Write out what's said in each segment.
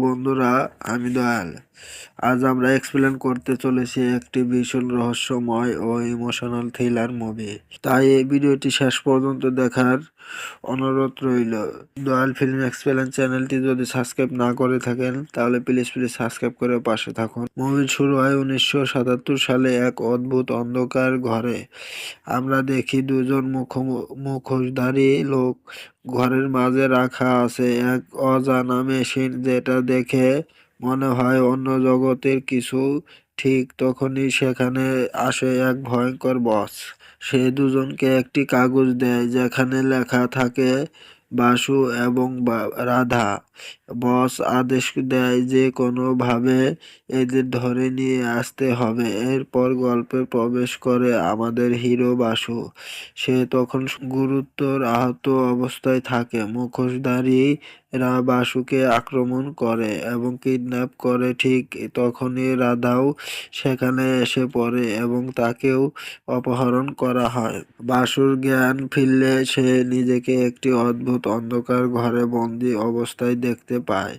বন্ধুরা, আমি দয়াল। আজ আমরা এক্সপ্লেন করতে চলেছি একটি ভীষণ রহস্যময় ও ইমোশনাল থ্রিলার মুভি তাই এই ভিডিওটি শেষ পর্যন্ত দেখার অনুরোধ রইল, দয়াল ফিল্ম এক্সপ্লেন চ্যানেলটি যদি সাবস্ক্রাইব না করে থাকেন, তাহলে প্লিজ প্লিজ সাবস্ক্রাইব করে পাশে থাকুন। মুভি শুরু হয় উনিশশো সাতাত্তর সালে এক অদ্ভুত অন্ধকার ঘরে। আমরা দেখি দুজন মুখ মুখোশধারী লোক ঘরের মাঝে রাখা আছে। এক অজানা মেশিন যেটা দেখে মনে হয় অন্য জগতের কিছু ঠিক তখনই সেখানে আসে এক ভয়ঙ্কর বস। সে দুজনকে একটি কাগজ দেয়, যেখানে লেখা থাকে, বাসু এবং রাধা। বস আদেশ দেয় যে কোনোভাবে এদের ধরে নিয়ে আসতে হবে। এরপর গল্পে প্রবেশ করে আমাদের হিরো বাসু। সে তখন গুরুতর আহত অবস্থায় থাকে। মুখোশধারীরা বাসুকে আক্রমণ করে এবং কিডন্যাপ করে, ঠিক তখনই রাধাও সেখানে এসে পড়ে এবং তাকেও অপহরণ করা হয়। বাসুর জ্ঞান ফিরলে সে নিজেকে একটি অদ্ভুত অন্ধকার ঘরে বন্দি অবস্থায় দেখতে পায়।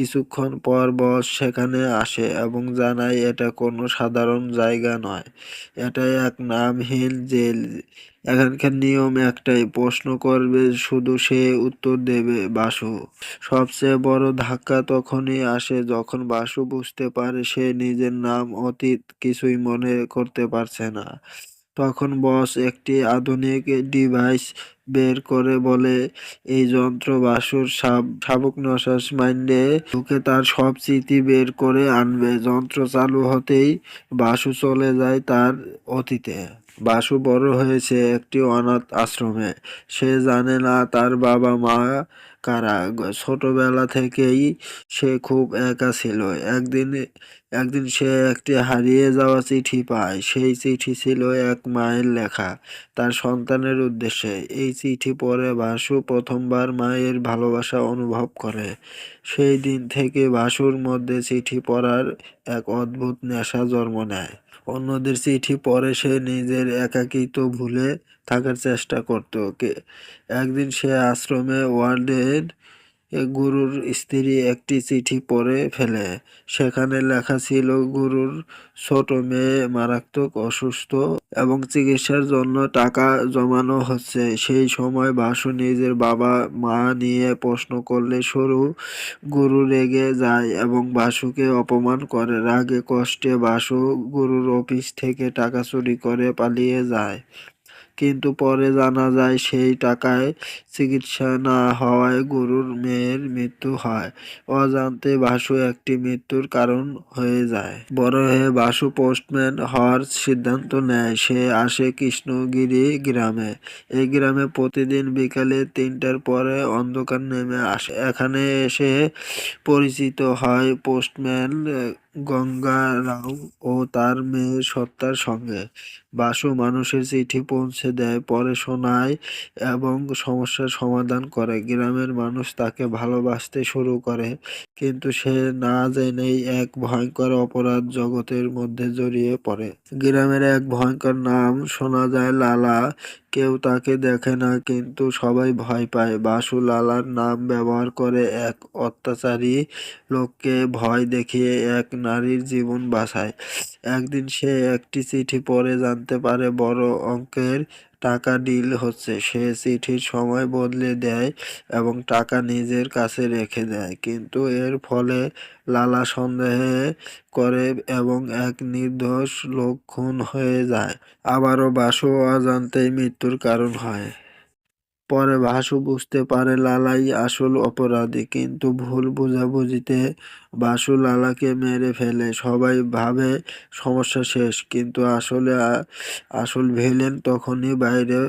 কিছুক্ষণ পর বস সেখানে আসে এবং জানায়, এটা কোনো সাধারণ জায়গা নয়। এটা এক নামহীন জেল। এখানকার নিয়ম একটাই, প্রশ্ন করবে শুধু সে উত্তর দেবে বাসু। সবচেয়ে বড় ধাক্কা তখনই আসে যখন বাসু বুঝতে পারে সে নিজের নাম অতীত কিছুই মনে করতে পারছে না। তখন বস একটি আধুনিক ডিভাইস বের করে বলে, এই যন্ত্র বাসুর শাবক নশাস মাইন্ডে ঢুকে তার সব স্মৃতি বের করে আনবে। যন্ত্র চালু হতেই বাসু চলে যায় তার অতীতে। বাসু বড় হয়েছে একটি অনাথ আশ্রমে। সে জানে না তার বাবা মা কারা? ছোটবেলা থেকেই সে খুব একা ছিল। একদিন একদিন সে একটি হারিয়ে যাওয়া চিঠি পায়। সেই চিঠি ছিল এক মায়ের লেখা, তার সন্তানের উদ্দেশ্যে। এই চিঠি পড়ে বাসু প্রথমবার মায়ের ভালোবাসা অনুভব করে। সেই দিন থেকে বাসুর মধ্যে চিঠি পড়ার এক অদ্ভুত নেশা জন্ম নেয়। অন্যদের চিঠি পড়ে সে নিজের একাকিত্ব ভুলে থাকার চেষ্টা করত। একদিন সে আশ্রমে ওয়ার্ডেন গুরুর স্ত্রী একটি চিঠি পড়ে ফেলে। সেখানে লেখা ছিল, গুরুর ছোট মেয়ে মারাত্মক অসুস্থ এবং চিকিৎসার জন্য টাকা জমানো হচ্ছে। সেই সময় বাসু নিজের বাবা, মা নিয়ে প্রশ্ন করলে সরু গুরু রেগে যায় এবং বাসুকে অপমান করে। রাগে কষ্টে বাসু গুরুর অফিস থেকে টাকা চুরি করে পালিয়ে যায়। কিন্তু পরে জানা যায় সেই টাকায় চিকিৎসা না হওয়ায় গরুর মেয়ের মৃত্যু হয়। অজান্তে বাসু একটি মৃত্যুর কারণ হয়ে যায়। বড় হয়ে বাসু পোস্টম্যান হওয়ার সিদ্ধান্ত নেয়। সে আসে কৃষ্ণগিরি গ্রামে। এই গ্রামে প্রতিদিন বিকালে তিনটার পরে অন্ধকার নেমে আসে। এখানে এসে পরিচিত হয় পোস্টম্যান গঙ্গা রাও ও তার মেয়ে সত্তার সঙ্গে। বাসু মানুষের চিঠি পৌঁছে দেয়, পরে শোনায় এবং সমস্যার সমাধান করে। গ্রামের মানুষ তাকে ভালোবাসতে শুরু করে, কিন্তু সে না জেনেই এক ভয়ঙ্কর অপরাধ জগতের মধ্যে জড়িয়ে পড়ে। গ্রামের এক ভয়ঙ্কর নাম শোনা যায়, লালা কেউ তাকে দেখে না, কিন্তু সবাই ভয় পায়। বাসু লালার নাম ব্যবহার করে এক অত্যাচারী লোককে ভয় দেখিয়ে এক নারীর জীবন বাঁচায়। একদিন সে একটি চিঠি পড়ে জানতে পারে, বড় অঙ্কের টাকা ডিল হচ্ছে, সে চিঠির সময় বদলে দেয় এবং টাকা নিজের কাছে রেখে দেয়। কিন্তু এর ফলে লালা সন্দেহে করে এবং এক নির্দোষ লোক খুন হয়ে যায়। আবারও বাসু অজান্তেই মৃত্যুর কারণ হয়। পরে ভাসু বুঝতে পারে লালাই আসল অপরাধী, কিন্তু ভুল বোঝাবুঝিতে বাসু লালাকে মেরে ফেলে। সবাই ভাবে সমস্যা শেষ, কিন্তু আসলে, আসল ভিলেন তখনই বাইরে।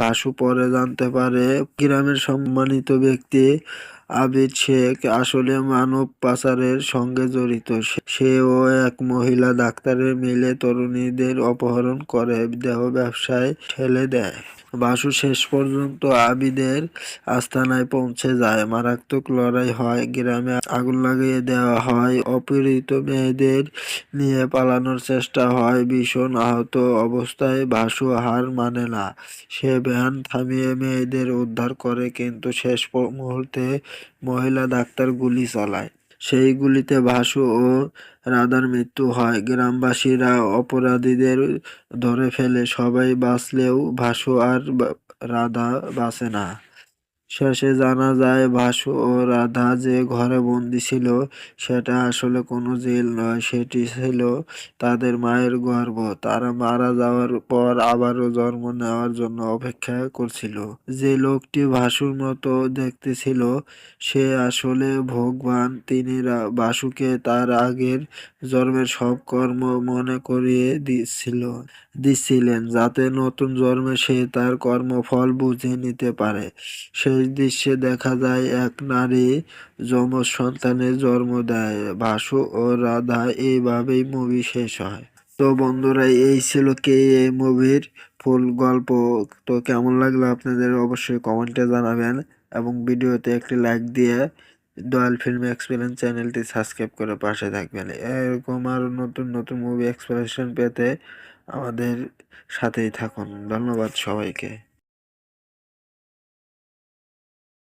ভাসু পরে জানতে পারে গ্রামের সম্মানিত ব্যক্তি আবিদ শেখ আসলে মানব পাচারের সঙ্গে জড়িত। সেও এক মহিলা ডাক্তারের মিলে তরুণীদের অপহরণ করে, দেহ ব্যবসায় ঠেলে দেয়। বাসু শেষ পর্যন্ত আবিদের আস্তানায় পৌঁছে যায়। মারাত্মক লড়াই হয়। গ্রামে আগুন লাগিয়ে দেওয়া হয়। অপহৃত মেয়েদের নিয়ে পালানোর চেষ্টা হয়। ভীষণ আহত অবস্থায় বাসু হার মানে না। সে ভ্যান থামিয়ে মেয়েদের উদ্ধার করে, কিন্তু শেষ মুহূর্তে মহিলা ডাক্তার গুলি চালায়। সেইগুলিতে ভাসু ও রাধার মৃত্যু হয়। গ্রামবাসীরা অপরাধীদের ধরে ফেলে। সবাই বাঁচলেও ভাসু আর রাধা বাঁচে না। শেষে জানা যায় ভাসু ও রাধা যে ঘরে বন্দি ছিল, সেটা আসলে কোনো জেল নয়, সেটি ছিল তাদের মায়ের গর্ভ তারা মারা যাওয়ার পর আবারও জন্ম নেওয়ার জন্য অপেক্ষা করছিল। যে লোকটি ভাসুর মতো দেখতে ছিল, সে আসলে ভগবান। তিনি বাসুকে তার আগের জন্মের সব কর্ম মনে করিয়ে দিচ্ছিল দিচ্ছিলেন, যাতে নতুন জন্মে সে তার কর্মফল বুঝে নিতে পারে। সেই দৃশ্যে দেখা যায়, এক নারী যমজ সন্তানের জন্ম দেয়। ভাসু ও রাধা এইভাবেই মুভি শেষ হয়। তো বন্ধুরা, এই ছিল কে এই মুভির ফুল গল্প। তো কেমন লাগল আপনাদের অবশ্যই কমেন্টে জানাবেন এবং ভিডিওতে একটি লাইক দিয়ে দয়াল ফিল্ম এক্সপিরিয়েন্স চ্যানেলটি সাবস্ক্রাইব করে পাশে থাকবেন। এরকম আরও নতুন নতুন মুভি এক্সপ্রেশন পেতে আমাদের সাথেই থাকুন। ধন্যবাদ সবাইকে।